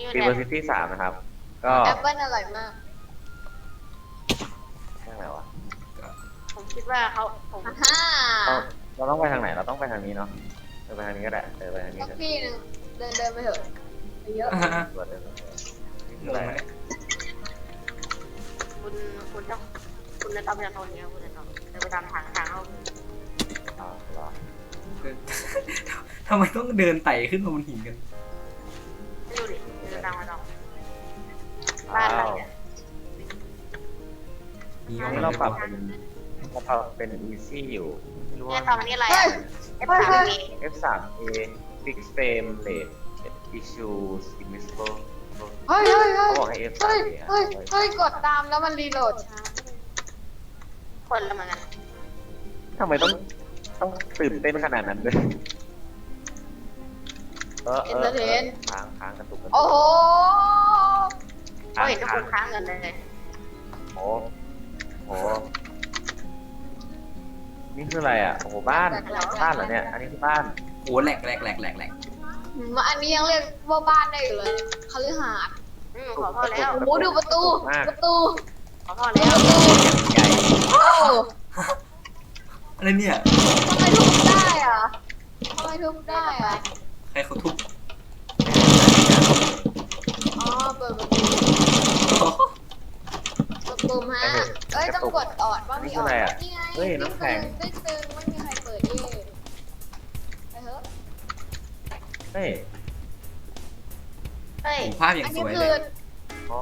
นี้อยู่ซีไหเวอร์ซิตี้สามนะครับ ก็แอปเปิ้ลอร่อยมาก ทางไหนวะผมคิดว่าเขาผมอ่าฮ่าเราเราต้องไปทางไหน เราต้องไปทางนี้เนาะเดินไปทางนี้ก็ได้เดินไปทางนี้สักเถอะที่หนึ่งเดินเดินไปเถอะไปเยอะอ่าฮะตรวจเดินนี่คืงองอะไรไหมคุณคุณต้องคุณจะต้องไปทางโน้นเนี่ยคุณจะต้องเดินไปตามทางทางเขาอ๋อเหรอเออทำไมต้องเดินไต่ขึ้นมาบนหินกันไม่ รู้ดิเดินตามมาตองบ้านอะไรเนี่ยมีอัห้นองนี้น้ำเราเรียบปรับร้อยเป็นเราปรับเป็น easy อยู่ไม่รู้เนี่ยว่า ตอนนี้อะไรอะ F3A F3A fix frame rate issues invisible เฮ้ยเฮ้ยเฮ้เขายบอกให้ เฮ้ย F3A อะเฮ้ยเฮ้ยกดตามแล้วมันรีโหลดช้าคนละเหมือนกันทำไมต้องต้องตื่นเต้นขนาดนั้นด้วย เออเออเออค้างค้างกระตุกกระตุกโอ้โหเขาเห็นทุกคนค้างเงินเลยโอ้โห นี่คืออะไรอะ โอ้โห บ้าน บ้านเหรอเนี่ย อันนี้คือบ้าน โอ้แหลกแหลกแหลกแหลกแหลกมาอันนี้ยังเรียกว่าบ้านได้อยู่เลยคฤหาสน์อืมขอพ่อแล้ว โอ้โหดูประตู ประตู ขอพ่อแล้ว ใหญ่โอ้อะไรเนี่ย ทำไมทุบได้อะทำไมทุบได้อะ ใครเขาทุบ อ๋อ เปิดประตูกดปุ่มฮะเอ้ยต้องกดออดว่ามีออดนี่ไงเฮ้ยน้ำแข็งตึ้งตึ้งไม่มีใครเปิดเองไปเถอะเฮ้ยเฮ้ยภาพอย่างสวยเลยอ๋อ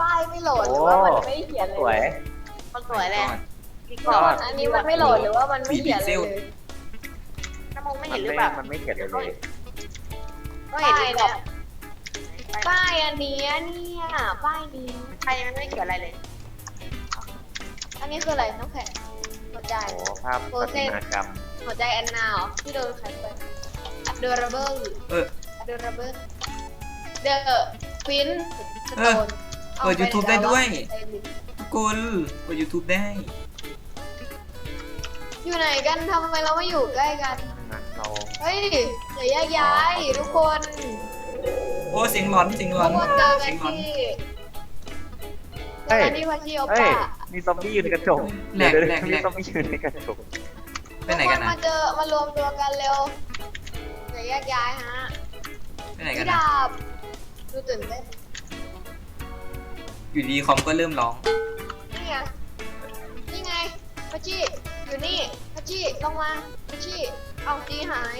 ป้ายไม่โหลดหรือว่ามันไม่เขียนเลยสวยคนสวยเลยพี่กก่อนอันนี้มันไม่โหลดหรือว่ามันไม่เขียนเลยน้ำมงไม่เห็นหรือเปล่ามันไม่เขียนเลยก็เห็นพี่กอ ป้ายอันนี้เนี่ยป้ายนี้ ใครมันไม่เขียนอะไรเลย อันนี้คืออะไรน้ำแข็งหัวใจ โอ้โหภาพประติมากรรมหัวใจแอนนาเหรอที่โดนใครไป adorable เออ adorable the fin เออเปิด YouTube ได้ด้วย ทุกคนเปิด YouTube ได้ อยู่ไหนกันทำไมเราไม่อยู่ใกล้กันนะเรา เฮ้ยอย่าแยกย้ายทุกคน โอ้เสียงร้อนเสียงร้อทุนกคนเจอกัเสีนยงร้อนที่เจอกันที่พัชชิโอเฮ้ย ป้ามีซอมบี้อยู่ในกระจกแหลกเดี๋ยวแหลกๆมีแหลกซอมบี้อยู่ในกระจก ไปไหนกันทุนะมาเจอมารวมตัวกันเร็วอย่าแยกย้ายฮะไปไหนกันพี่นะดาบดูตื่นเต้นอยู่ดีคอมก็เริ่มร้องนี่ไงนี่ไงพัชชิอยู่นี่พัชชิลงมาพัชชิเอาจีหาย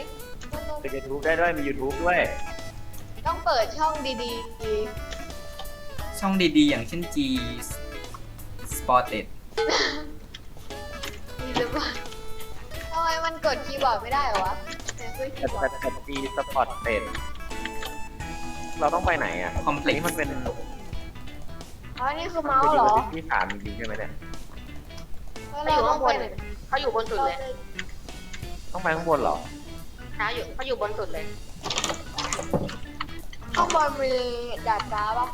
มันลงเป็นยูทูบได้ด้วยมียูทูบด้วย ต้องเปิดช่องดีช่องดีๆ อย่างเช่น G Spotted ๆดีหรือเปล่าทำไมมันกดคีย์บอร์ดไม่ได้เหรอวะไหนคุยคีแต่ย์บอแต่ร์ดแต่ตีสปอร์ตเต็ดเราต้องไปไหนอะ Complex อันนี้มันเป็นอ๋อนี่คือเมาส์เหรอที่สามจริงๆใช่ไหมเนี่ย แล้วเราต้องไปไหนเขาอยู่บนสุดเราเลยจะต้องไปข้างบนเหรอเขาอยู่เขาอยู่บนสุดเลย ข้างบนมีดาดฟ้าปะ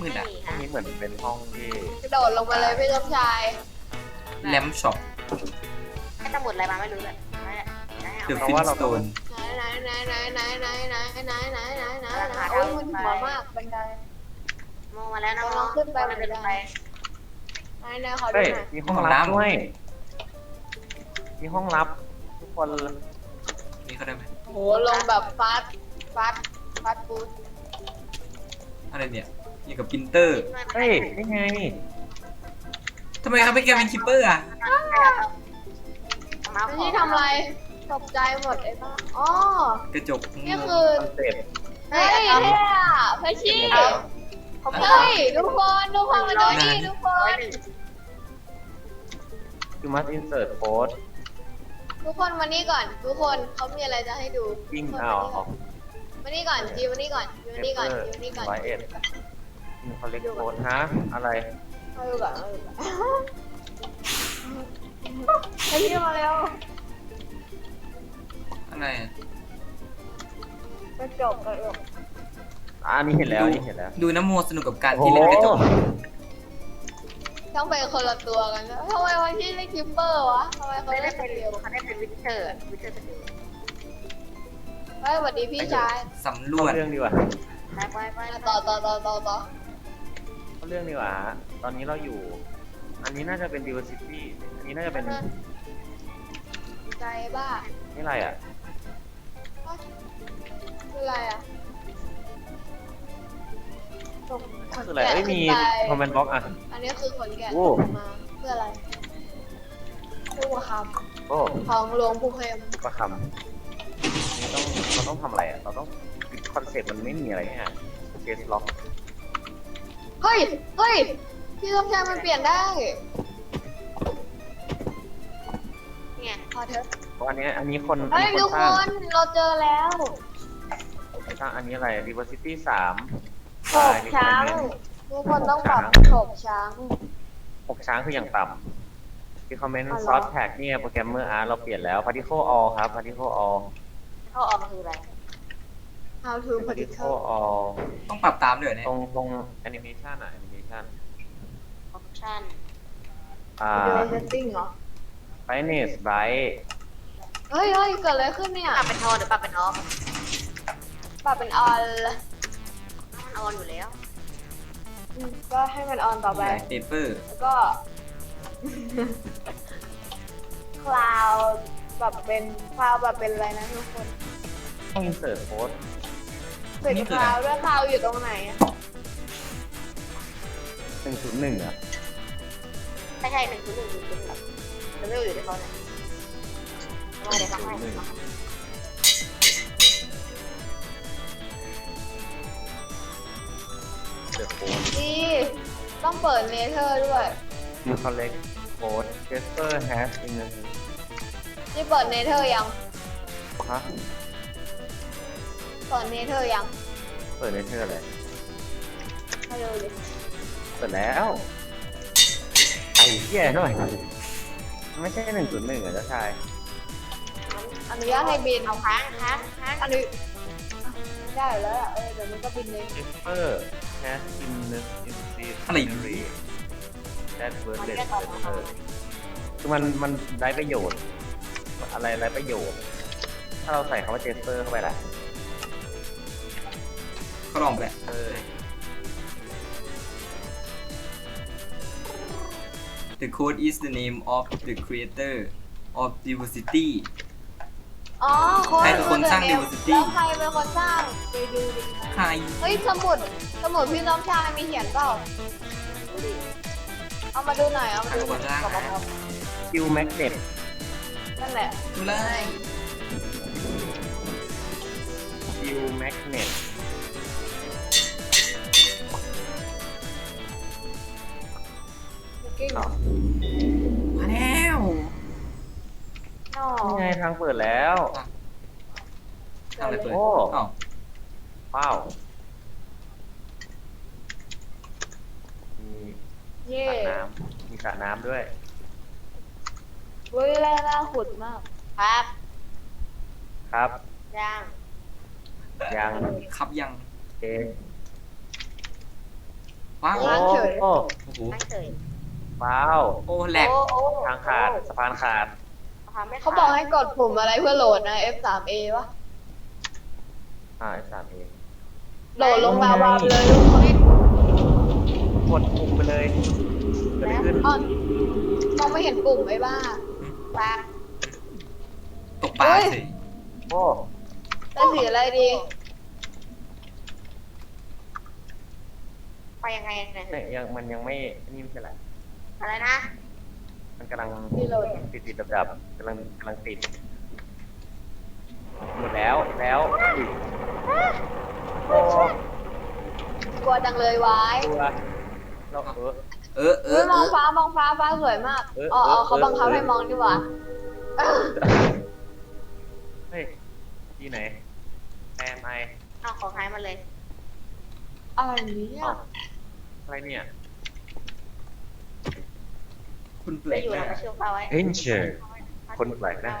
มืดไม่อะมีห้องฮะนี้เหมือนเป็นห้องที่กระโดดลงมาเลยพี่ชมชายแลมช็อปให้สมุดอะไรมาไม่รู้เลยไม่ได้ไม่ได้ The เอา Flintstone ไหนไหนไหนไหนไหนไหนไหนไหนไหนไหนไหนโอ้ยมันหัวมากบันไดมองมาแล้วนะมลอองงขึ้นไปเดินไปไหนไหนขอดูเฮ้ยหน่อยมีห้องลับด้วยมีห้องลับทุกคนนี่เขาได้ไหมโหลงแบบฟาสฟาส ฟาสฟูดอะไรเนี่ยอย่างกับปรินเตอร์เฮ้ยนี่ไงทำไมครับไปแกเป็นคิปเปอร์อะมาพี่ทำอะไรตกใจหมดไอ้บ้าอ๋อ กระจกนี่คือ คอนเซ็ปต์เฮ้ยเท่อะพระชีเขามีเฮ้ยทุกคนทุกคนมาดูนี่ทุกคร้อยนหนึ่งคือมาอินเสิร์ตโค้ดทุกคนมานี่ก่อน ทุกคนเขามีอะไรจะให้ดูกิ้งทุกคนเอาออก มานี่ก่อนจีมานี่ก่อนจีมานี่ก่อนจีมานี่ก่อนร้อยเอ็ดเขาเล็กโค้ดฮะ อะไรมาดูก่อนมาดูก่อนไอ้ที่มาแล้วอะไรอะกระจกกระจกอ่านี่เห็นแล้วนี่เห็นแล้ว ดูน้ำโมสนุกกับการที่เล่นกระจกต้องเป็นคนละตัวกันนะทำไมวันที่เล่นคิปเปอร์วะทำไมเขาไม่ได้เล่นเป็นเดียวเขาได้เป็นวิเชอร์วิเชอร์สกิลทเฮ้ย สวัสดีพี่ชายสำรวเข้าจเรื่องดีกว่าไปไปไปต่อต่อต่อต่อต่อเข้าเรื่องดีกว่าฮะตอนนี้เราอยู่ อันนี้น่าจะเป็น diversity อันนี้น่าจะเป็นใจบ้านี่อะไรอะคืออะไรอะส่งขนคืออะไรแกะเอ้ยมีขึ้นไป comment box อะ อันนี้คือขนแกะโอ้ ส่งมาเพื่ออะไรผู้ประคโอ้ำของหลวงปู่เข็มประคำนี่ ต้องเราต้องทำอะไรอะ เราต้องคอนเซ็ปต์มันไม่มีอะไรเนี่ยเคสล็อกเฮ้ย เฮ้ย พี่ต้องใช้มันเปลี่ยนได้ เนี่ยพอเถอะเพราะอันเนี้ยอันนี้คนอันเฮ้ยนี้ทุกคนคสร้างนเราเจอแล้วสร้างอันนี้อะไร diversity สามโฉบช้างทุกคนต้องปรับโฉบช้าง หกช้างคืออย่างต่ำที่คอมเมนต์อ๋อเหรอซอสแท็กเนี่ยโปรแกรมเมอร์อาร์เราเปลี่ยนแล้ว particle all ครับ particle all เข้าออกคืออะไร how to particle particle all ต้องปรับตามด้วยเหรอเนี่ยตรงตรงแอนิเมชันอะแอนิเมชันออปชั่นอ่า video setting เหรอ brightness bright เฮ้ยเฮ้ยเกิดอะไรขึ้นเนี่ยปรับเป็นออนหรือปรับเป็นออฟปรับเป็นออนมันออนอยู่แล้วอืมก็ให้มันออนต่อไป เปเปอร์แล้วก็ค ลาวปรับเป็นคลาวปรับเป็นอะไรนะทุกคนต้อง insert code ปิดคลาวด้วยคลาวอยู่ตรงไหนอะหนึ่งศูนย์หนึ่งอะใช่ใช่หนึ่งศูนย์หนึ่งหนึ่งศูนย์หนึ่งจะไม่อยู่ที่เขาเนี่ยมาเดี๋ยวฟังให้เ insert code ดีต้องเปิดเนเธอร์ด้วย you collect code Jasper has in the นี่เปิดเนเธอร์ยัง ฮะเปิดเนเธอร์ยังเปิดในเธอเลยมาดูดิเปิดแล้วไอ้เหี้ยหน่อยไม่ใช่หนึ่งศูนย์หนึ่งเหรอเจ้าชายอนุญาตให้บินเอาค้างค้างค้างอนุไม่ได้อยู่แล้วอะเออเดี๋ยวมันก็บินเอง Jasper has in the in the อะไรอยู่ that word มัน less แค่ตอบมา Jasper คือมันมันได้ประโยชน์ อะไรไรประโยชน์ ถ้าเราใส่คำว่า Jasper เข้าไปล่ะก็ลองไปแหละเออ The code is the name of the creator of diversity อ๋อคนใครเป็นคนสร้างแล้ว diversity ใครเป็นคนสร้างไปดูดิใครเฮ้ยสมุดสมุดพี่น้องชายมีเขียนเปล่าดูดิเอามาดูหน่อยเอามาใครดูเป็นคนสร้างกับนะเราคิวแมกเนต นั่นแหละดูเลยคิวแมกเนตกิ้งอ้าวมาแล้วอ๋อนี่ไงทางเปิดแล้วทำอะไรเปิดโอ้ อ้าวว้าวมีเย่สระน้ำมีสระน้ำด้วย เว้ยแร่น่าขุดมาก ครับ ครับ ย่างยังครับยังเอว้าวโอ้ร้านเฉยโอ้โอ้โหนั่งเฉยว้าว โอ้แหลกโอ้โอ้ทางขาดสะพานขาดทำไม่เขาบอกให้กดปุ่มอะไรเพื่อโหลดนะ F3A วะ อ่าสามเองโหลดลงลาวาไปเลยทุกคนกดปุ่มไปเลยเกิดอะไรขึ้น อ๋อมองไม่เห็นปุ่มไอ้บ้า ปลาตกปลาเฮ้ยสิโอ้แล้วสีอะไรดี ไปยังไงเนี่ยเนี่ยยังมันยังไม่นี่ไม่ใช่แหละอะไรนะ มันกำลังรีโหลดติดติดดับดับๆกำลังกำลังติดหมดแล้วแล้วอุ้ยโอ้กลัวจังเลยวายตัวเราเออ เออเอเฮ้อยมองฟ้ามองฟ้าฟ้าสวยมากเอออ๋ออ๋อเออเขาบังคับเออ ให้มองดีกว่าเออเฮ้ยที่ไหนแอมไอเอาของหายมาเลย อะไรเนี่ยอะไรเนี่ยคุณแปลไปกอยู่หแล้น้าวก็เชื่อฟ้าไว้ Ranger คนแปลกหน้า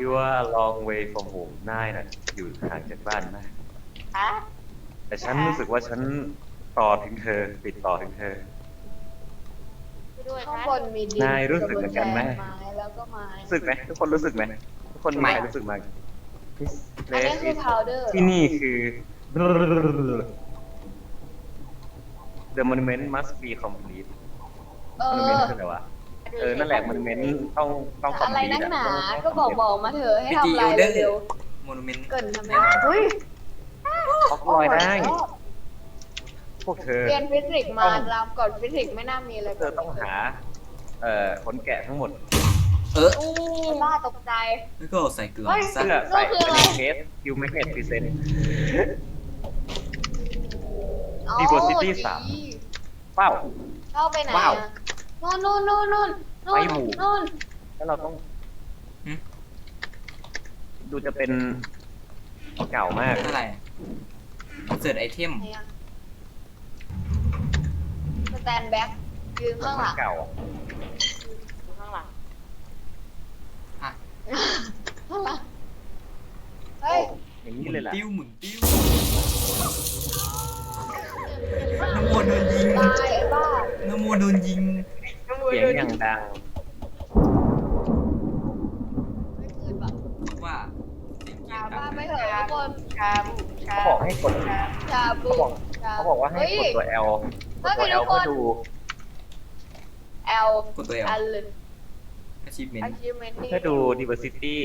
You are a long way from home นายน่ะอยู่ห่างจากบ้านมากฮะแต่ฉันรู้สึกว่าฉัน ต่อถึงเธอ ติดต่อถึงเธอ ด้วยข้างนะบนมีดินนายรู้สึกเหมือนกันไหมไม้แล้วก็ไม้รู้สึกไหมทุกคนรู้สึกไหมทุกคนมีใครรู้สึกไหม This อันนี้ place คือ is พาวเดอร์ที่นี่คือ The monument must be complete เอ monument อคืออะไรวะเออนั่นแหละ monument ต้องต้องอะไรนัก complete หนาะก็บอกบอกมาเถอะให้พิธีทำเอลายลเดอเร็วร์โมนูเมนต์ๆเกินทำไมเฮ้ยบล็อกลอยได้ พวกเธอ เรียนฟิสิกส์มาตามก่อนฟิสิกส์ไม่น่ามีอะไรเธอต้องหา เอ่อขนแกะทั้งหมดเอออู้บ้าตกใจ แล้วก็ใส่เกลือเฮ้ย ซะเพื่อใส่ก็คืออะไรเทสคิวแมกเนตพรีเซนต์ อ๋อ Diversity ดีสามเป้า เข้าไปไหนว้าวอะนู่นนู่นนู่นนู่นนู่ไปนหมู่ นู่นแล้วเราต้อง ดูจะเป็นเก่ามากอะไรเสิร์ชไอเทม ไหนอะส แตนแบ็กยืนข้างหลังเก่าอยู่ข้างหลังอะข้างหลังเฮ้ยอย่างหนี้มุนเลยล่ะติ้วหมุนติ้วน้ำโมโดนยิงตายไอ้บ้าน้ำโมโดนยิงเสียงอย่างดังไม่คืนแบบว่าเสียงเกียชาร์บ้าดังไม่เถอะทุกคนชาบูชาเขาบอกให้กดชาชาบูเขาบอกชาเขาบอกว่าให้เฮ้ยกดตัว L กดตัวเฮ้ย L ทุกคนเพื่อดูแอลกดตัวเอลอันเลย achievement achievement นี่เพื่อดู diversity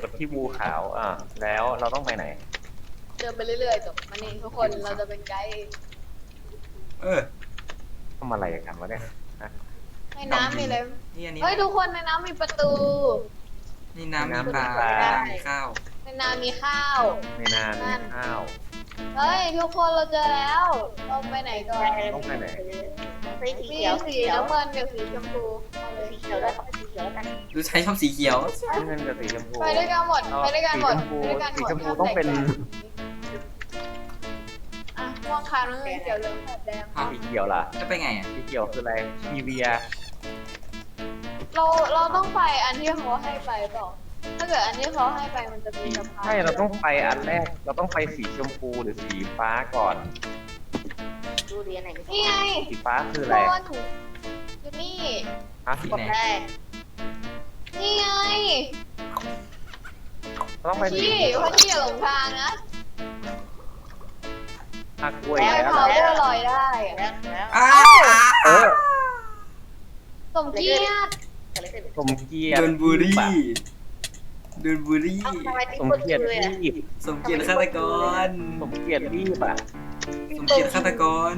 กดที่บูขาว อะแล้วเราต้องไปไหน เดินไปเรื่อยๆจบมานี่ทุกคนเราจะเป็นไกด์เออทำอะไรกันวะเนี่ยฮะในน้ำมีอะไรนี่อันนี้เฮ้ยทุกคนในน้ำมีประตู นี่น้ำมีปลาน้ำมีปลามีข้าว ในน้ำมีข้าว ในนานมีข้าว เฮ้ยทุกคนเราเจอแล้วเราไปไหนก่อนต้องไปไหนสีมีเขียวสีน้ำเงินกับสีชมพูเอาเลยสีเขียวแล้วเขาเป็นสีเขียวแล้วกันดูใช้ชอบสีเขียวเงินกับสีชมพูไปด้วยกันหมดไปด้วยกันหมดสีชมพูไปด้วยกันหมดสีชมพูต้องเป็นอะม่วงคานน้ำเงินเขียวเหลืองแดงฮะสีเขียวล่ะจะไปไงอะสีเขียวคืออะไรทีเวียเราเราต้องไปอันที่เขาให้ไปเปล่า ถ้าเกิดอันที่เขาให้ไปมันจะมีสะพานใช่เราต้องไปอันแรก เราต้องไปสีชมพูหรือสีฟ้าก่อน ดูเรียนไหนไม่นี่ไงสีฟ้าคือโคอะไรนอยู่นี่ฮะสีกดไหนได้นี่ไงเราต้องไปสีพี่พ่อพี่อย่าหลงทางนะหักกล้วยแล้วแล้วเขาเดินลอยได้อะแล้วแล้วอ้าเออสมเกียรติเกิดอะไรขึ้นสมเกียรติโดนบูลลี่ โดนบูลลี่ เอ้าทำไมติ๊กสมคนเกียรติเลยอะรีบสมเกียรติฆาตกร สมเกียรติรีบอะสมเกียรติฆาตกร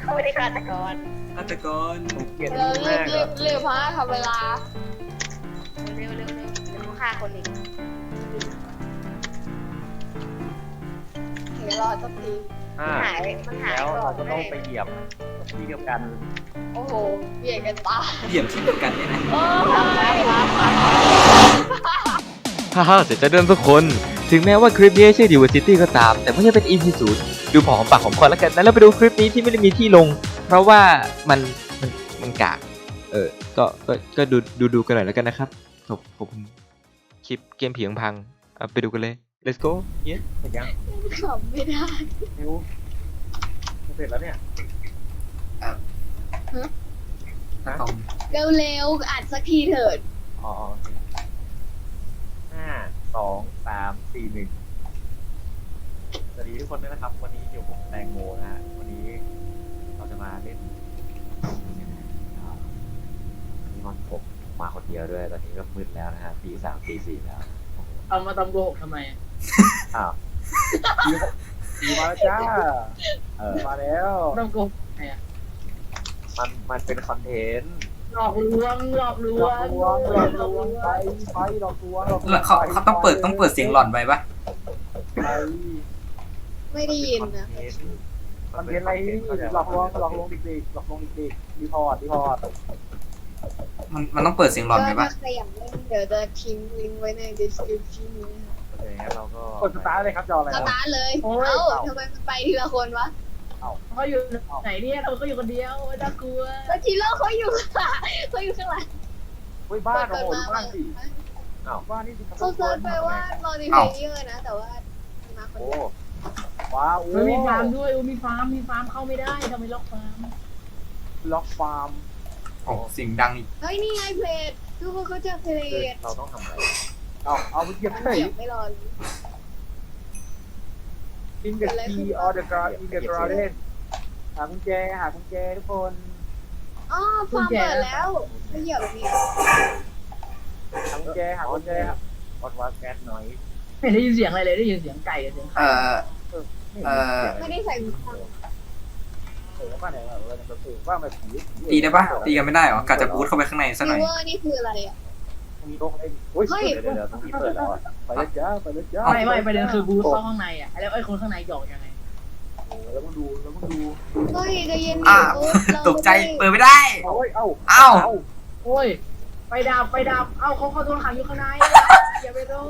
เขาไม่ได้ฆาตกรฆาตกร สมเกียรติเร็รีวบรีมาบกรีบรีบฮะทำเวลาเร็วเร็วเร็วจะรู้ฆ่าคนอีกเดี๋ยวรอสักทีอ่าหายมันหายแล้วก่อเรานจะต้องไปเหยียบที่เดียวกันโอ้โหเบียดกันตายเหยียบที่เดียวกันเนี่ยนะ โอ้ย ฮ่าฮ่าเสียใจด้วยนะทุกคน ถึงแม้ว่าคลิปนี้ชื่อ Diversity ก็ตาม แต่ไม่ใช่เป็น EP ศูนย์ดูผอมปากของคอแล้วกันนะแล้วไปดูคลิปนี้ที่ไม่ได้มีที่ลง เพราะว่ามันมันมันกากเออก็ก็ก็ดูดูดูกันหน่อยแล้วกันนะครับขอบขอบคุณคลิปเกมผีพังๆเอาไปดูกันเลย let's go เย้เสร็จยังขำไม่ได้นิวเสร็จแล้วเนี่ยตอมเร็วๆอัดสักทีเถิด อ๋อโอเคห้าสอง สามสี่หนึ่งสวัสดีทุกคนด้วยนะครับ วันนี้อยู่ผมแตงโมนะฮะวันนี้เราจะมาเล่นวันนี้มันผมมาคนเดียวด้วย ตอนนี้ก็มืดแล้วนะฮะตีสามตีสี่แล้วเอามาตำโกหกทำไมอ้าวตีมาแล้วจ้าเออมาแล้ว ตำโกหกทำไมอะมันมันเป็นคอนเทนต์ หลอกลวงหลอกลวงหลอกลวงหลอกลวงไปไปหลอกลวงหลอกลวงเขาเขาต้องเปิดต้องเปิดเสียงหลอนไว้ปะไปไม่ได้ยินนะคอนเทนต์อะไรหลอกลวงหลอกลวงเด็กๆหลอกลวงเด็กๆรีพอร์ตรีพอร์ตมันมันต้องเปิดเสียงหลอนไว้ก็ปะถ้าใครอยากเล่นเดี๋ยวจะทิ้งลิงก์ไว้ใน description นี้ค่ะโอเคงั้นเราก็กดสตาร์ทเลยครับจออะไรสตาร์ทเลย เอ้าทำไมมันไปทีละคนวะ เขาอยู่ไหนเนี่ยเราก็อยู่คนเดียวน่ากลัวแล้วทีแรกเขาอยู่ข้างหลังเขาอยู่ข้างหลังเฮ้ยบ้านโอ้โหเปิดบ้านสิอ้าวบ้านนี่สิเขาเซิร์ชไปว่า multiplayer นะแต่ว่ามาคนโอ้เดียวว้าวโอ้มันมีฟาร์มด้วยโอ้มีฟาร์มมีฟาร์มเข้าไม่ได้ทำไมล็อกฟาร์มล็อกฟาร์มโอ้เสียงดังอีกเฮ้ยนี่ไงเพลททุกคนเขาจะเพลทเราต้องทำอะไรเอาเอาไปเหยียบมันเฉย เหยียบไม่รอเลย in the key or the garden in the garden หากุญแจหากุญแจทุกคนอ๋อฟาร์มเปิดแล้วไม่เหยียบแบบนี้หากุญแจหากุญแจครับวัดวัดแก๊สหน่อยไม่ได้ยินเสียงอะไรเลยได้ยินเสียงไก่กับเสียงเออเอ่อไม่ได้ใส่หูฟังเออว่าไหนว่าเราจะสื่อว่ามันผี ตีได้ปะตีกันไม่ได้เหรอกะจะบูทเข้าไปข้างในสักหซิน่อย เวอร์นี่คืออะไรอะ มีโต๊ะเองโอ้ย เดี๋ยวเดี๋ยวตรงนี้เปิดแล้วไปเลยจ้าไปเลยจ้าไม่ไม่ประเด็นคือบูธเข้าข้างในอะแล้วไอ้คนข้างในหยอกยังไงโอ้แล้วมึงดูแล้วมึงดูเฮ้ยใจะเย็นอะดิโอ๊ตเราตกใจเปิดไม่ได้ เอาเอ้ยเอ้าเอ้า โอ้ยไปดับไปดับเอ้าเขาเขาโดนขังอยู่ข้างในอย่าไปโดน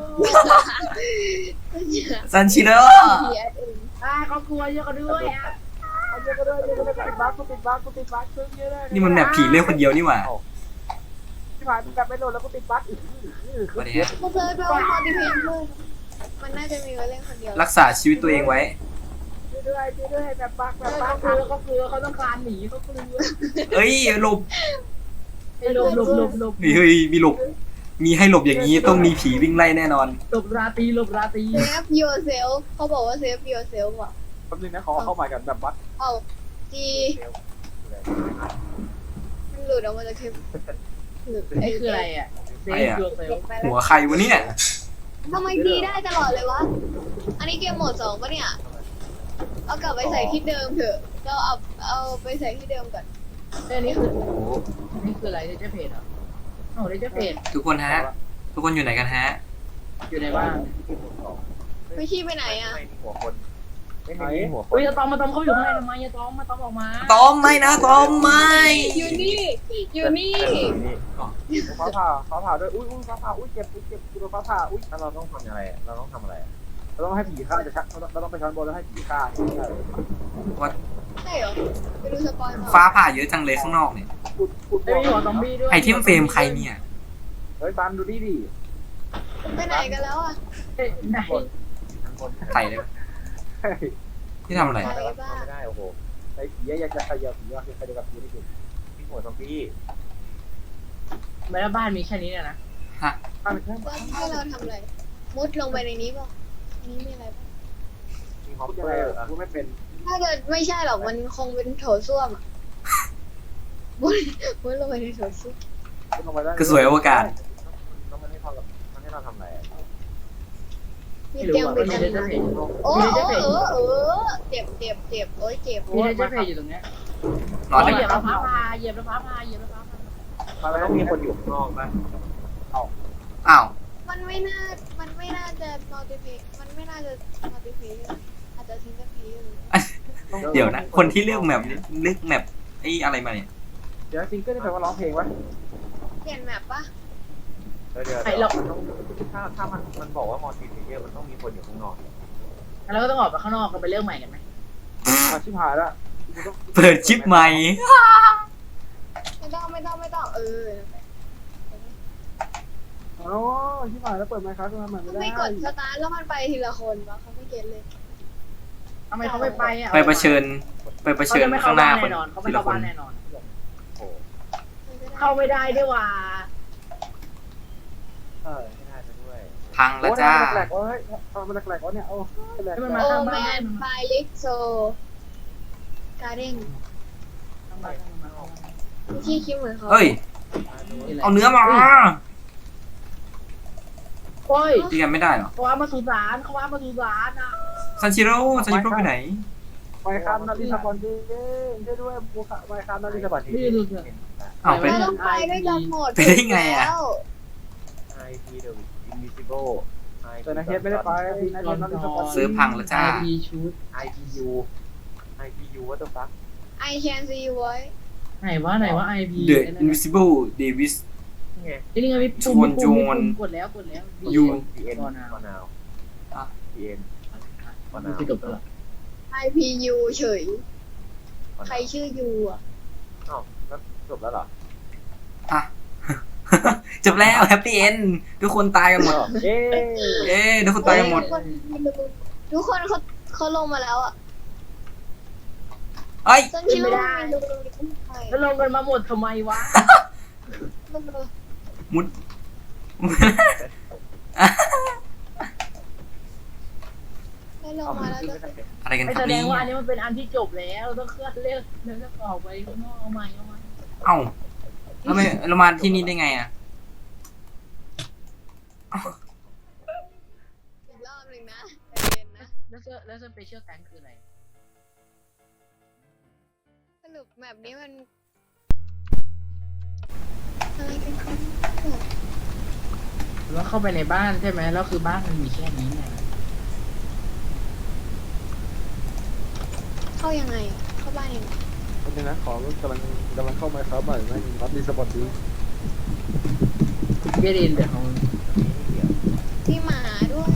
ซันชิโร่เพียเองอ่าเขากลัวเยอะกันด้วยอะเอาเยอะก็ได้เยอะก็ได้ติดบั๊กกูติดบั๊กกูติดบั๊กซึ่งเยอะเลยนี่มันแบบผีเล่นคนเดียวนี่หว่าที่ผ่า นมึงกลับไปโดนแล้วกูติดบั๊กอีกวันนี้มาเจอโดนคอดิเพนด้วยมันน่าจะมีไว้เล่นคนเดียวรักษาชีวิตตัวเองไว้ช่วยด้วยช่วยด้วยแบบบั๊กแบบบั๊เขากกลัวเขากลัวเขาต้องการหนีเขากลัวเอ้ยหลบไอ้หลบหลบหลบหลบเฮ้ยมีหลบ มีให้หลบอย่างนี้ต้องมีผีวิ่งไล่แน่นอนหลบราตรีหลบราตรีเซฟ yourself เขาบอกว่าเซฟ yourself อะแป๊บนึงนะขอเข้ามากันแบบบั๊กเอาจีมันหลุดออกมาจากคลิป หลุดนี่คืออะไรอะเซฟโยเซลเด็กไปหัแล้ววใครวะเนี่ยทำไมจีได้ตลอดเลยวะ อันนี้เกมโหมดสองปะเนี่ย เอากลับไปใส่ที่เดิมเถอะ เราเอาเอาไปใส่ที่เดิมก่อนเอ้ยนี่คือนี่คืออะไรเดจเพจเหรอโอ้เดจเพจทุกคนฮะ ทุกคนอยู่ไหนกันฮะ อยู่ในบ้านไม่ชี้ไปไหนอะไม่มีหัวคน ไม่มีหัวคอุ้นยจะตอมมาตอมเขาอยู่ข้างในทำไมจะตอมมาตอมออกมาตอมไม่นะตอมไม่อยู่นี่อยู่นี่ฟ้าผ่าฟ้าผ่าด้วย อุ้ยอุ้ยฟ้าผ่า อุ้ยเจ็บอุ้ยเจ็บกูโดนฟ้าผ่า อุ้ยถ้าเราต้องทำยังไงเราต้องทำอะไรเราต้องให้ผีฆ่าจะชักเราต้องไปชั้นบนแล้วให้ผีฆ่าใช่เหรอไปดูสปอยล์มาฟ้าผ่าเยอะจังเลยข้างนอกเนี่ยขุดขุดไม่มีหัวซอมบี้ด้วยไอเทมเฟรมใครเนี่ยเฮ้ยบันดูดิดิไปไหนกันแล้วอะ เฮ้ยไหน ชั้นบน ใส่เลยปะ ที่ทำอะไรไม่ได้โอ้โหไอ้ผีอยากจะขยับผีอยากจะขยับผีที่สุดมีหัวซอมบี้ไม่แล้วบ้านมีแค่นี้เนี่ยนะข้าไม่ใช่แล้วให้เราทำอะไร มุดลงไปในนี้ป่ะอันนี้มีอะไรบ้างมีฮอปเปอร์กูไม่เป็นถ้าเกิดไม่ใช่หรอก มันคงเป็นโถส้วมอะมุดมุดลงไปในโถส้วมกระสวยอวกาศต้องมันให้เรามันให้เราทำอะไร มีไม่รู้เตียงอะเป็มันนมีอันเดจเพจโอ้โอ้เออเออเจ็บเจ็บเจ็บโอ้ยเจ็บมีเดจเพจอยู่ตรงเนี้ยนอนเหได้ยียบไหมแล้วฟ้าผ่าเหยียบแล้วฟ้าผ่าเหยียบแล้วฟ้าผ่ามันต้องมีคนอยู่ข้างนอกนะอ้าว มันไม่น่ามันไม่น่าจะ notification มันไม่น่าจะ notification อาจจะ single page เดี๋ยวนะ คนที่เลือกแมปเนี่ยเลือกแมปไอ้อะไรมาเนี่ย เดี๋ยวซิงเกิลนี่แปลว่าร้องเพลงวะเปลี่ยนแมปปะ เดี๋ยวเดี๋ยวถ้าถ้ามันมันบอกว่ามอติเพเยอร์มันต้องมีคนอยู่ข้างนอกแล้วก็ต้องออกไปข้างนอกกันไปเรื่องใหม่กันไหมอาชิบหายละเปิดชิปใหม่ ไม่ต้องไม่ต้องไม่ต้องเอออ๋อชิบหายแล้วเปิดไมค์ครับทำไมมันไม่ได้ไม่กดสตาร์ทแล้วมันไปทีละคนวะเขาไม่เก็ตเลยทำไมเขาไม่ไปอะไปประเชิญ ไปประเขาเชิญจะไม่ข้าเข้างหน้าบ้านคนแน่นอนเขาไม่ทีละเข้าคบ้านนแน่นอนโอ้เข้าไม่ได้ด้วยว่ะ เออไม่ได้ด้วยพังแล้วจ้าแหลกเว้ยมันแหลกวะเนี่ยโอ้แหลกให้มันมา โอข้างแมบ้านนไฟลิกโซการ์เด้งข้างบ้านข้างบ้านข้างบ้านที่คิดเหมือนเขาเฮ้ยนี่แหละเอาเนื้อมาโอ้ยตีกันไม่ได้เหรอ เขาว่ามาสุสานเขาว่ามาสุสานอะซันชิโร่ซันชิโร่ไปไหนไมค์ครับนาริสปอนดีช่วยด้วยบูค่ะไมค์ครับนาริสปอนดีนี่ดูเถอะอ้าวเป็นเราต้องไปด้วยกันหมดไปได้ไงอะ แล้วไอ พีเดอะอินวิซิเบิลแต่นาเฮดไม่ได้ไปพีนาเฮดนาริสปอนซื้อพังแล้วจ้ามีชุดไอพียูไอพียูว่าตัวฟักไอแคนซีไว้ไหนวะไหนวะไอพี The Invisible Davis ไงนี่ไงมีปุ่มโจรมีปุ่มกดแล้วกดแล้ว ยู พีเอ็นมะนาวพีเอ็นมะนาว จะจบแล้วไอพียูเฉย ใครชื่อยูอะ อ้าวแล้วจบแล้วเหรอ อะ จบแล้วแฮปปี้เอนทุกคนตายกันหมดเย้เอ้ทุกคนตายกันหมด ทุกคนเขาเขาลงมาแล้วอะเอ้ยฉันคิดว่ามีลูกใครแล้วลงกันมาหมดทำไมวะให้ลงเอามาแล้วขึ้นจะไม่ได้อะไรกันไอครับแสดเนี่งยว่าอันนี้มันเป็นอันที่จบแล้วต้องเคลื่อนเร็วเดี๋ยวจะออกไปข้างนอกเอาใหม่เอาใหม่เอ้าเราไม่เรามาที่นี่ได้ไงอะ อีกรอบหนึ่งนะใจเย็นนะ แล้วเซอร์แล้วสเปเชียลแตงคืออะไร สรุปแบบนี้มันอะไรกันครับแล้วเข้าไปในบ้านใช่ไหมแล้วคือบ้านมันมีแค่นี้ไงเข้ายังไงอะเข้าบ้านยังไงวันนี้นะขอกำลังกำลังเข้ามาครับใหม่ไม่มีรับดีสปอร์ตดีเยดินเดี๋ยวของ ที่หมาด้วย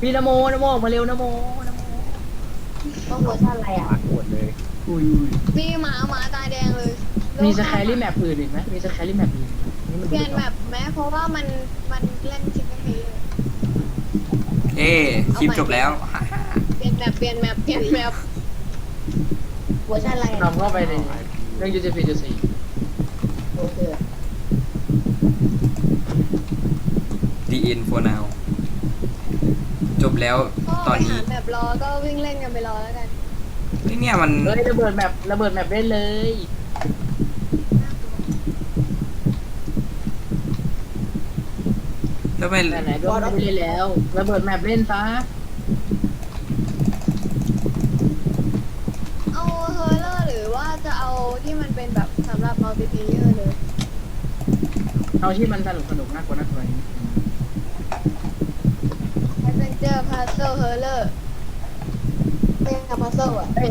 พี่นโมนโมออกมาเร็วนโมนโมต้องเวอร์ชันอะไรอะ ปากปวดเลยอุ้ยอุ้ยมีหมาหมาตาแดงเลยมีสแครี่แมปอื่นอีกไหมมีสแครี่แมปอื่นนี่มันเปลี่ยนแบบแม้เพราะว่ามันมันเล่นชิคกี้พายเลยเอ้คลิปจบแล้ว เปลี่ยนแมปเปลี่ยนแมปเปลี่ยนแมปเวอร์ชันอะไรนำเข้าไปในเรื่องยูเจพีจูซีโอเค The end for now จบแล้วก็ตอนไปนี้หาแมปรอก็วิ่งเล่นกันไปรอแล้วกันเฮ้ยเนี่ยมันเฮ้ยระเบิดแมประเบิดแมปเล่นเลยแล้วไปแต่ไหนก็ไม่ได้เล่นแล้ว ระเบิดแมปเล่นซะเอาเฮอร์เลอร์หรือว่าจะเอาที่มันเป็นแบบสำหรับมัลติเพเยอร์เลยเอาที่มันสนุกสนุกน่ากลัวน่ากลัวนี้แอดเวน เจอร์พัซเซิลเฮอร์เลอร์เป็นกับพัซเซิลอะเอ้ย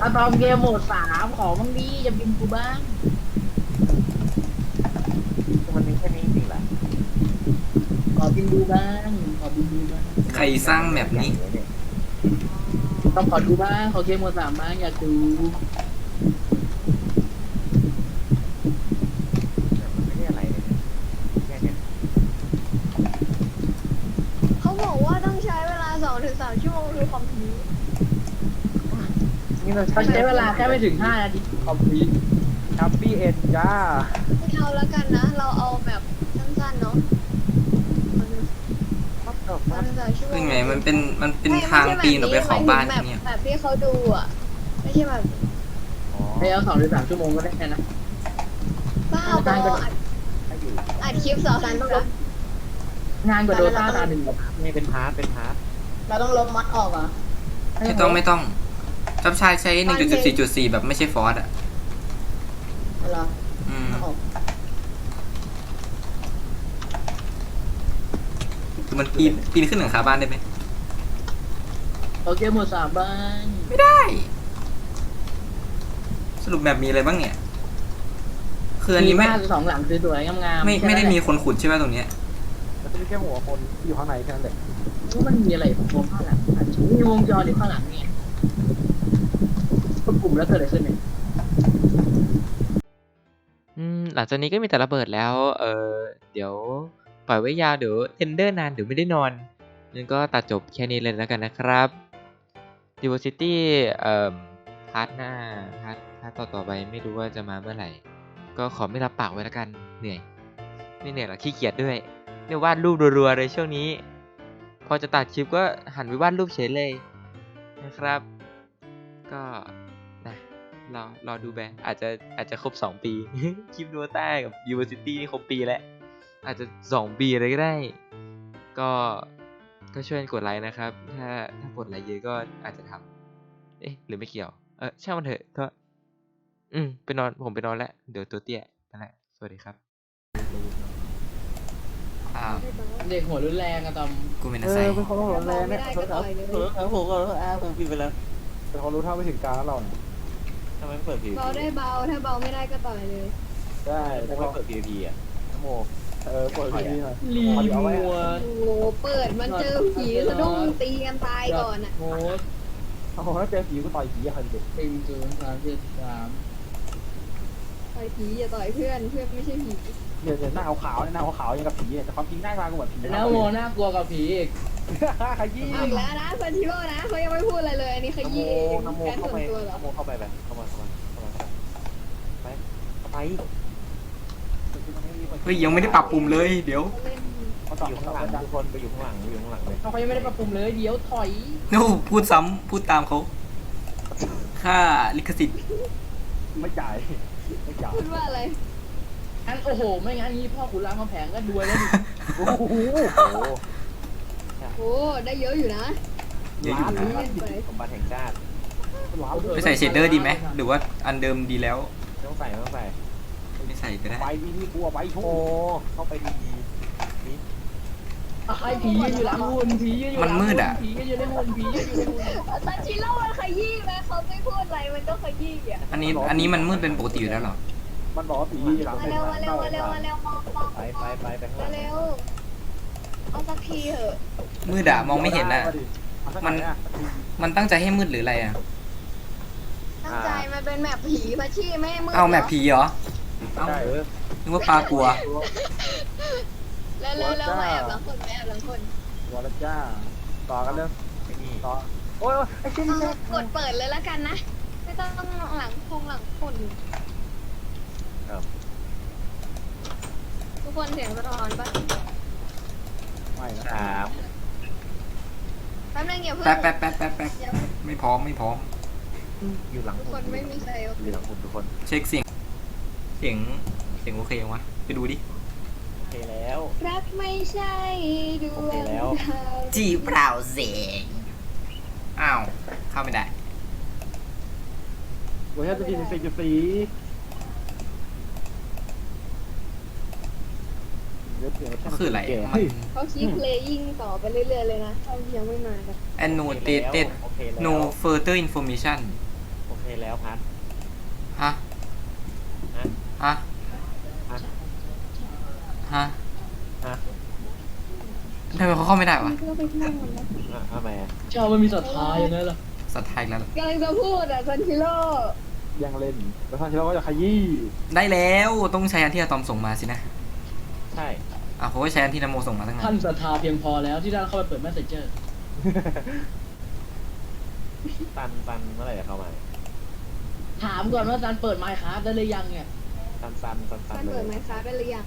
อะตอมเกมโหมดสามขอบ้างดีจะบินกูบ้าง มันมีแค่นี้จริงๆแหละขอบินดูบ้าง ขอบินดูบ้าง ใครสร้างแบบนี้ ต้องขอดูบ้าง ขอเกมโหมดสามบ้างอยากดู มันไม่ได้อะไรเลยแค่เนี้ย เขาบอกว่าต้องใช้เวลา2ถึง3ชั่วโมงคือคอมพิว นี่เราเขาใช้เวลาแค่ไม่ถึงห้านาทีคอมพลีททับปี้เอ็นจ้าไม่เอาแล้วกันนะ เราเอาแบบสั้นๆเนาะมันสองถึงสามชั่วโมงเป็นไงมันเป็นมันเป็นไม่ทางไม่ใช่ปีนออกไปขอบบ้านหมแค่ยถึงเนี้ยแบบแบบที่เขาดูอะ ไม่ใช่แบบอ๋อไม่เอาสองหรือสามชั่วโมงก็ได้นะ บ้าบออัดถ้าอยู่อัดคลิปสองครั้งนะงานกว่าโดต้าตาหนึ่งนี่เป็นพาร์ทเป็นพาร์ทเราต้องลบมัดออกอะ ไม่ต้องไม่ต้องจับชายใช้1.14.4แบบไม่ใช่ฟอร์สอะเหรออืมออกคือมันปีนปีนขึ้นหลังคาบ้านได้ไหมขอเกมโหมดสามบ้างไม่ได้ สรุปแบบมีอะไรบ้างเนี่ย คืออันนี้ไม่บ้านสองหลังสวยๆงามๆไม่แค่ไม่นั้นได้แหละมีคนขุดใช่ไหมตรงเนี้ย มันจะมีแค่หัวคนที่อยู่ข้างในแค่นั้นแหละว่ามันมีอะไรของข้างหลังมีวงจรอยู่ข้างหลังเนี่ยกดปุ่มแล้วเกิดอะไรขึ้นเนี่ยอืมหลังจากนี้ก็มีแต่ระเบิดแล้ว เออเดี๋ยวปล่อยไว้ยาวเดี๋ยวเอนเดอร์นานเดี๋ยวไม่ได้นอนงั้นก็ตัดจบแค่นี้เลยแล้วกันนะครับ Diversity เอ่อพาร์ทหน้าพาร์ทพาร์ทต่อต่อไปไม่รู้ว่าจะมาเมื่อไหร่ ก็ขอไม่รับปากไว้แล้วกันเหนื่อย ไม่เหนื่อยหรอกขี้เกียจด้วย เนี่ยวาดรูปรัวๆเลยช่วงนี้ พอจะตัดคลิปก็หันไปวาดรูปเฉยเลยนะครับ ก็นะรอรอดูไปอาจจะอาจจะครบ 2 ปีคลิปดัวต้ากับ University นี่ครบปีแล้ว อาจจะ 2 ปีเลยก็ได้ ก็ก็ช่วยกันกดไลค์นะครับ ถ้าถ้ากดไลค์เยอะก็อาจจะทำเอ๊ะหรือไม่เกี่ยว เออช่างมันเถอะก็อืมไปนอนผมไปนอนแล้ว เดี๋ยวตัวเตี้ยนั่นแหละสวัสดีครับ อ้าวเด็กหัวรุนแรงอะตอมกูเป็นเออาไซอเป็นคนหัวแรงเนี่ยไม่ได้ก็ต่อยเลยเออครับผมก็อ้าผมปิดไปแล้วเป็นคนรู้เท่าไม่ถึงการแล้วเราเนี่ยทำไมไม่เปิด PVP เบาได้เบาถ้าเบาไม่ได้ก็ต่อยเลย ได้ทำไมไม่เปิด PVP อะนโมเออเปิดทีนี้หน่อยรีมัวโอ้โหเปิดมันเจอผีสะดุ้งตีกันตายก่อนอะโมดโอ้โหถ้าเจอผีก็ต่อยผีอะคันเด็กเป็นศูนย์สามเจ็ดสามต่อยผีอย่าต่อยเพื่อนเพื่อนไม่ใช่ผี เนี่ยเนี่ยหน้าขาวๆเนี่ยหน้าขาวๆยังกับผีเนี่ยแต่ความจริงหน้าตาก็เหมือนผีแล้วโมน่ากลัวกับผีอีก ขยี้เอาอีกแล้วนะเซนติโร่นะเขายังไม่พูดอะไรเลยอันนี้ขนโมยี้เองนโมแค้นเข้าส่วไปนตัวเหรอนโมเข้าไปแบบเข้ามาเข้ามาเข้ามาเข้ามาไปเข้าไปเฮ้ยยังไม่ได้ปรับปรุงเลย เดี๋ยวเล่นเขาไปตอบอยู่เขาข้างตหอบลังไม่ได้ทุกคนไปอยู่ข้างหลังไปอยู่ข้างหลังเลยเขายังไม่ได้ปรับปรุงเลย เดี๋ยวถอย โน้พูดซ้ำพูดตามเขาค่าลิขสิทธิ์ไม่จ่ายไม่จ่าย พูดว่าอะไร งั้นโอ้โห ไม่งั้นนี้พ่อขุนรามคำแผงก็ดวยแล้วดิโอ้โหโอ้โหโอ้ได้เยอะอยู่นะเยอะอยู่นะเล่นไปสมบัติแห่งชาติล้าวไปใส่เชดเดอร์ดีไหมหรือว่าอันเดิมดีแล้ว ไม่ต้องใส่ไม่ต้องใส่ไม่ใส่ก็ได้ไปที่นี่กูเอาไปโชโอ้ว์เข้าไปดีนี่ไอ้ผียืนอยู่หลังหุ่นผียืนอยู่หลังมันมืดอะผียืนอยู่ในหุ่นผียืนอยู่ในหุ่นตาชิโร่มันขยี้ไหมเขาไม่พูดอะไรมันก็ขยี้อะอันนี้อันนี้มันมืดเป็นปกติอยู่แล้วเหรอ มันบอกว่าผีอยู่หลังมาเร็วมาเร็วมาเร็วมาเร็วมองมองไปไปไปไปข้างหลัมางเร็วเอาสักทีเถอะมืดอะมองไม่เห็นอะมันมันตั้งใจให้มืดหรืออะไรอะตั้งใจมันเป็นแมปผีมาชี้ไม่ให้มืดเอาแมปผีเหรอเอ้าเออนึกว่าปลากลัวเร็วเร็วเร็วมาแอบหลังคนมาแอบหลังคนวอลจ้าต่อกันเรื่องไอ้นี่ต่อโอ้ยไอ้ชิ้นเอานี้กดเปิดเลยแล้วกันนะไม่ต้องหลังคงหลังคน ทุกคนเสียงสะท้อนปะไม่นะสามแป๊บนึงอย่าเพิ่งแป๊บแป๊บแป๊บแป๊บแป๊บอย่าเพิ่งไม่พร้อมไม่พร้อม อยู่หลังทุกคนไม่มีใครเอาอยู่หลังหุ่นทุกคนเช็คเสียง เสียง เสียงโอเคยังวะ ไปดูดิ โอเคแล้ว รักไม่ใช่ดวโอเคงแล้วดาวจีบเปล่าเสียง อ้าว เข้าไม่ได้ เวอร์ชันจะกินสี่จุดสี่เดี๋ยวเปลี่ยนเวร์ชัน ก็คืออะไรแก่มัน เขาชี้เพลยิ่งต่อไปเรื่อยๆเลยนะเขายังไม่มากัน annotated โอเคแล้ว no further information โอเคแล้วพัดฮะฮะฮะฮะฮะฮะทำไมเขาเข้าไม่ได้วะเพื่อไปที่นั่งมันนะอะทำไมอะเจ้ามันมีศรัทธาอย่างนั้นเหรอสัตว์ไทยแล้วเหรอกำลังจะพูดอะซันชิโร่ยังเล่นแล้วท่านที่เราก็จะขยี้ได้แล้วต้องใช้อันที่อะตอมส่งมาสินะ ใช่ อะผมก็ใช้อันที่นโมส่งมาตั้งนาท่านนศรัทธาเพียงพอแล้วที่ท่านเข้าไปเปิด messenger ตันตันเมื่อไหร่จะเข้ามาถามก่อนว่าซันเปิดไมค์ครับได้หรือยังเนี่ย ตันตันตันตัซันนเลเปิดยไมค์ค้าได้หรือยัง